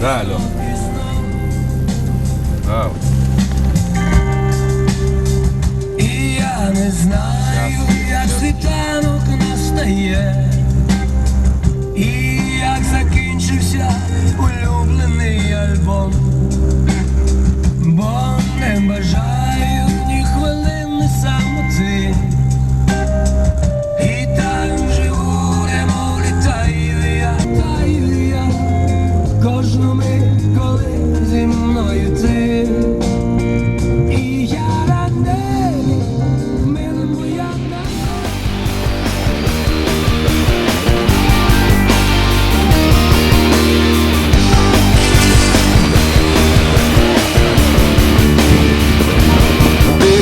Да, Льох. А, І я не знаю, як світанок настає,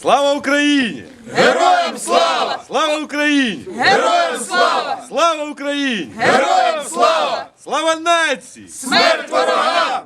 Слава Україні! Героям слава! Слава Україні! Героям слава! Слава Україні! Героям слава! Слава нації! Смерть ворогам!